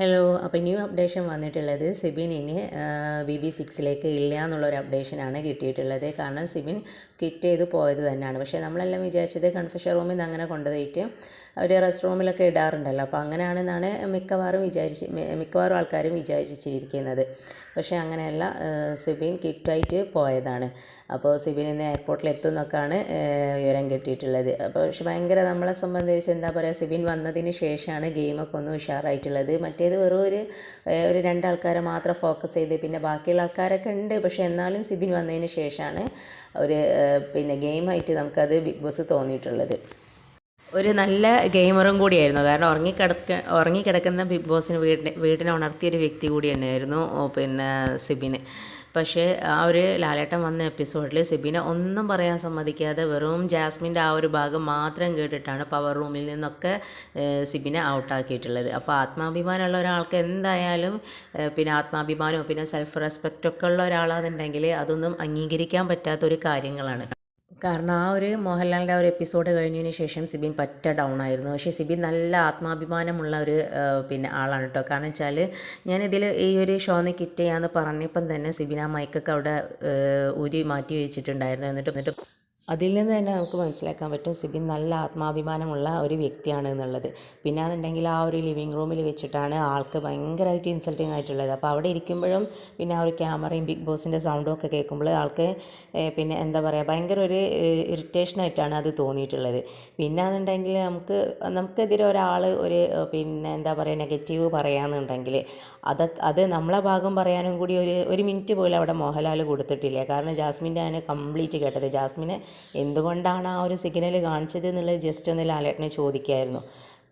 Hello അപ്പോൾ new updation വന്നിട്ടുള്ളത് സിബിൻ ഇനി ബി ബി സിക്സിലേക്ക് ഇല്ല എന്നുള്ളൊരു അപ്ഡേഷനാണ് കിട്ടിയിട്ടുള്ളത്. കാരണം സിബിൻ കിറ്റ് ചെയ്ത് പോയത് തന്നെയാണ്. പക്ഷേ നമ്മളെല്ലാം വിചാരിച്ചത് കൺഫ്യൂഷൻ റൂമിൽ നിന്ന് അങ്ങനെ കൊണ്ടുപോയിട്ട് അവർ റെസ്റ്റ് റൂമിലൊക്കെ ഇടാറുണ്ടല്ലോ. അപ്പോൾ അങ്ങനെയാണെന്നാണ് മിക്കവാറും വിചാരിച്ച് മിക്കവാറും ആൾക്കാരും വിചാരിച്ചിരിക്കുന്നത്. പക്ഷേ അങ്ങനെയല്ല സിബിൻ കിറ്റായിട്ട് പോയതാണ്. അപ്പോൾ സിബിൻ ഇന്ന് എയർപോർട്ടിൽ എത്തുന്നൊക്കെയാണ് വിവരം കിട്ടിയിട്ടുള്ളത്. അപ്പോൾ പക്ഷേ ഭയങ്കര നമ്മളെ സംബന്ധിച്ച് എന്താ പറയുക സിബിൻ വന്നതിന് ശേഷമാണ് ഗെയിമൊക്കെ ഒന്ന് ഉഷാറായിട്ടുള്ളത്. മറ്റേത് വെറും ഒരു ഒരു രണ്ടാൾക്കാരെ മാത്രം ഫോക്കസ് ചെയ്ത് പിന്നെ ബാക്കിയുള്ള ആൾക്കാരൊക്കെ ഉണ്ട്. പക്ഷേ എന്നാലും സിബിൻ വന്നതിന് ശേഷമാണ് ഒരു പിന്നെ ഗെയിമായിട്ട് നമുക്കത് ബിഗ് ബോസ് തോന്നിയിട്ടുള്ളത്. ഒരു നല്ല ഗെയിമറും കൂടിയായിരുന്നു. കാരണം ഉറങ്ങിക്കിടക്ക ഉറങ്ങിക്കിടക്കുന്ന ബിഗ് ബോസിന് വീടിനെ വീടിനെ ഉണർത്തിയൊരു വ്യക്തി കൂടി തന്നെയായിരുന്നു പിന്നെ സിബിന്. പക്ഷേ ആ ഒരു ലാലേട്ടൻ വന്ന എപ്പിസോഡിൽ സിബിനെ ഒന്നും പറയാൻ സമ്മതിക്കാതെ വെറും ജാസ്മിന്റെ ആ ഒരു ഭാഗം മാത്രം കേട്ടിട്ടാണ് പവർ റൂമിൽ നിന്നൊക്കെ സിബിനെ ഔട്ടാക്കിയിട്ടുള്ളത്. അപ്പോൾ ആത്മാഭിമാനമുള്ള ഒരാൾക്ക് എന്തായാലും പിന്നെ ആത്മാഭിമാനവും പിന്നെ സെൽഫ് റെസ്പെക്റ്റൊക്കെ ഉള്ള ഒരാളാണെന്നുണ്ടെങ്കിൽ അതൊന്നും അംഗീകരിക്കാൻ പറ്റാത്ത ഒരു കാര്യങ്ങളാണ്. കാരണം ആ ഒരു മോഹൻലാലിന്റെ ഒരു എപ്പിസോഡ് കഴിഞ്ഞതിന് ശേഷം സിബിൻ പറ്റ ഡൗൺ ആയിരുന്നു. പക്ഷേ സിബിൻ നല്ല ആത്മാഭിമാനമുള്ള ഒരു പിന്നെ ആളാണ് കേട്ടോ. കാരണം വെച്ചാൽ ഞാനിതിൽ ഈ ഒരു ഷോന്ന് കിറ്റ് ചെയ്യാമെന്ന് പറഞ്ഞപ്പം തന്നെ സിബിൻ ആ മൈക്കൊക്കെ അവിടെ ഊരി മാറ്റി വെച്ചിട്ടുണ്ടായിരുന്നു. എന്നിട്ട് എന്നിട്ട് അതിൽ നിന്ന് തന്നെ നമുക്ക് മനസ്സിലാക്കാൻ പറ്റും സിബിൻ നല്ല ആത്മാഭിമാനമുള്ള ഒരു വ്യക്തിയാണ് എന്നുള്ളത്. പിന്നെ അതുണ്ടെങ്കിൽ ആ ഒരു ലിവിങ് റൂമിൽ വെച്ചിട്ടാണ് ആൾക്ക് ഭയങ്കരമായിട്ട് ഇൻസൾട്ടിങ് ആയിട്ടുള്ളത്. അപ്പോൾ അവിടെ ഇരിക്കുമ്പോഴും പിന്നെ ആ ഒരു ക്യാമറയും ബിഗ് ബോസിന്റെ സൗണ്ടും ഒക്കെ കേൾക്കുമ്പോൾ ആൾക്ക് പിന്നെ എന്താ പറയുക ഭയങ്കര ഒരു ഇറിറ്റേഷനായിട്ടാണ് അത് തോന്നിയിട്ടുള്ളത്. പിന്നെ അതുണ്ടെങ്കിൽ നമുക്ക് നമുക്കെതിരെ ഒരാൾ ഒരു പിന്നെ എന്താ പറയുക നെഗറ്റീവ് പറയാമെന്നുണ്ടെങ്കിൽ അതൊക്കെ അത് നമ്മളെ ഭാഗം പറയാനും കൂടി ഒരു ഒരു മിനിറ്റ് പോലും അവിടെ മോഹൻലാൽ കൊടുത്തിട്ടില്ല. കാരണം ജാസ്മിന്റെ ആണ് കംപ്ലീറ്റ് കേട്ടത്. ജാസ്മിനെ എന്തുകൊണ്ടാണ് ആ ഒരു സിഗ്നൽ കാണിച്ചത് എന്നുള്ളത് ജസ്റ്റ് ഒന്ന് ലാലേട്ടനെ ചോദിക്കായിരുന്നു.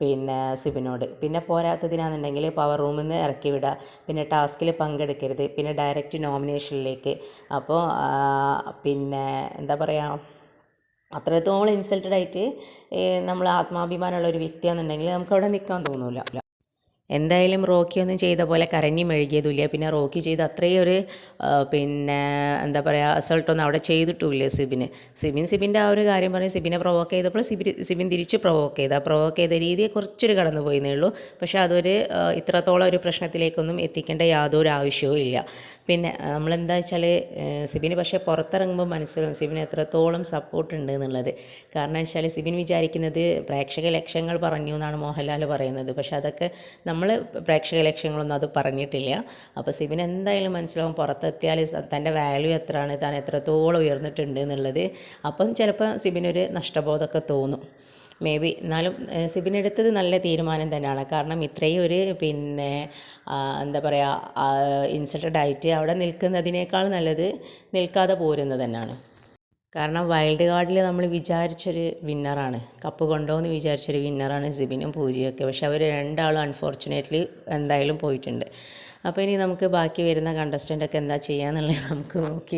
പിന്നെ സിബിനോട്. പിന്നെ പോരാത്തതിനാണെന്നുണ്ടെങ്കിൽ പവർ റൂമിൽ നിന്ന് ഇറക്കി വിടുക പിന്നെ ടാസ്കിൽ പങ്കെടുക്കരുത്. പിന്നെ ഡയറക്റ്റ് നോമിനേഷനിലേക്ക് അപ്പോൾ പിന്നെ എന്താ പറയുക അത്രത്തോളം ഇൻസൾട്ടഡ് ആയിട്ട് നമ്മൾ ആത്മാഭിമാനമുള്ള ഒരു വ്യക്തിയാണെന്നുണ്ടെങ്കിൽ നമുക്ക് അവിടെ നിൽക്കാൻ തോന്നില്ല എന്തായാലും റോക്കി ഒന്നും ചെയ്ത പോലെ കരഞ്ഞി മെഴുകിയതുമില്ല പിന്നെ റോക്കി ചെയ്ത അത്രയും ഒരു പിന്നെ എന്താ പറയുക അസൾട്ടൊന്നും അവിടെ ചെയ്തിട്ടുമില്ല സിബിന്. സിബിൻ സിബിന്റെ ആ ഒരു കാര്യം പറഞ്ഞ് സിബിനെ പ്രൊവോക്ക് ചെയ്തപ്പോൾ സിബി സിബിൻ തിരിച്ച് പ്രൊവോക്ക് ചെയ്ത്. ആ പ്രൊവോക്ക് ചെയ്ത രീതിയെ കുറച്ചൊരു കടന്നു പോയിന്നേ ഉള്ളൂ. പക്ഷേ അതൊരു ഇത്രത്തോളം ഒരു പ്രശ്നത്തിലേക്കൊന്നും എത്തിക്കേണ്ട യാതൊരു ആവശ്യവും ഇല്ല. പിന്നെ നമ്മളെന്താ വെച്ചാൽ സിബിന് പക്ഷേ പുറത്തിറങ്ങുമ്പോൾ മനസ്സിലാവും സിബിന് എത്രത്തോളം സപ്പോർട്ട് ഉണ്ട് എന്നുള്ളത്. കാരണം വെച്ചാൽ സിബിൻ വിചാരിക്കുന്നത് പ്രേക്ഷക ലക്ഷ്യങ്ങൾ പറഞ്ഞു എന്നാണ് മോഹൻലാൽ പറയുന്നത്. പക്ഷേ അതൊക്കെ നമ്മൾ പ്രേക്ഷക ലക്ഷ്യങ്ങളൊന്നും അത് പറഞ്ഞിട്ടില്ല. അപ്പോൾ സിബിൻ എന്തായാലും മനസ്സിലാവും പുറത്തെത്തിയാൽ തന്റെ വാല്യൂ എത്രയാണ് താൻ എത്രത്തോളം ഉയർന്നിട്ടുണ്ട് എന്നുള്ളത്. അപ്പം ചിലപ്പോൾ സിബിനൊരു നഷ്ടബോധമൊക്കെ തോന്നും. മേ ബി എന്നാലും സിബിൻ എടുത്തത് നല്ല തീരുമാനം തന്നെയാണ്. കാരണം ഇത്രയും ഒരു പിന്നെ എന്താ പറയുക ഇൻസൾട്ടഡ് ആയിട്ട് അവിടെ നിൽക്കുന്നതിനേക്കാൾ നല്ലത് നിൽക്കാതെ പോരുന്നത് തന്നെയാണ്. കാരണം വൈൽഡ് കാർഡിൽ നമ്മൾ വിചാരിച്ചൊരു വിന്നറാണ് കപ്പ് കൊണ്ടുപോകുമെന്ന് വിചാരിച്ചൊരു വിന്നറാണ് സിബിനും പൂജയൊക്കെ പക്ഷെ അവർ രണ്ടാളും അൺഫോർച്ചുനേറ്റ്ലി എന്തായാലും പോയിട്ടുണ്ട്. അപ്പോൾ ഇനി നമുക്ക് ബാക്കി വരുന്ന കണ്ടസ്റ്റന്റൊക്കെ എന്താ ചെയ്യാന്നുള്ളത് നമുക്ക് നോക്കി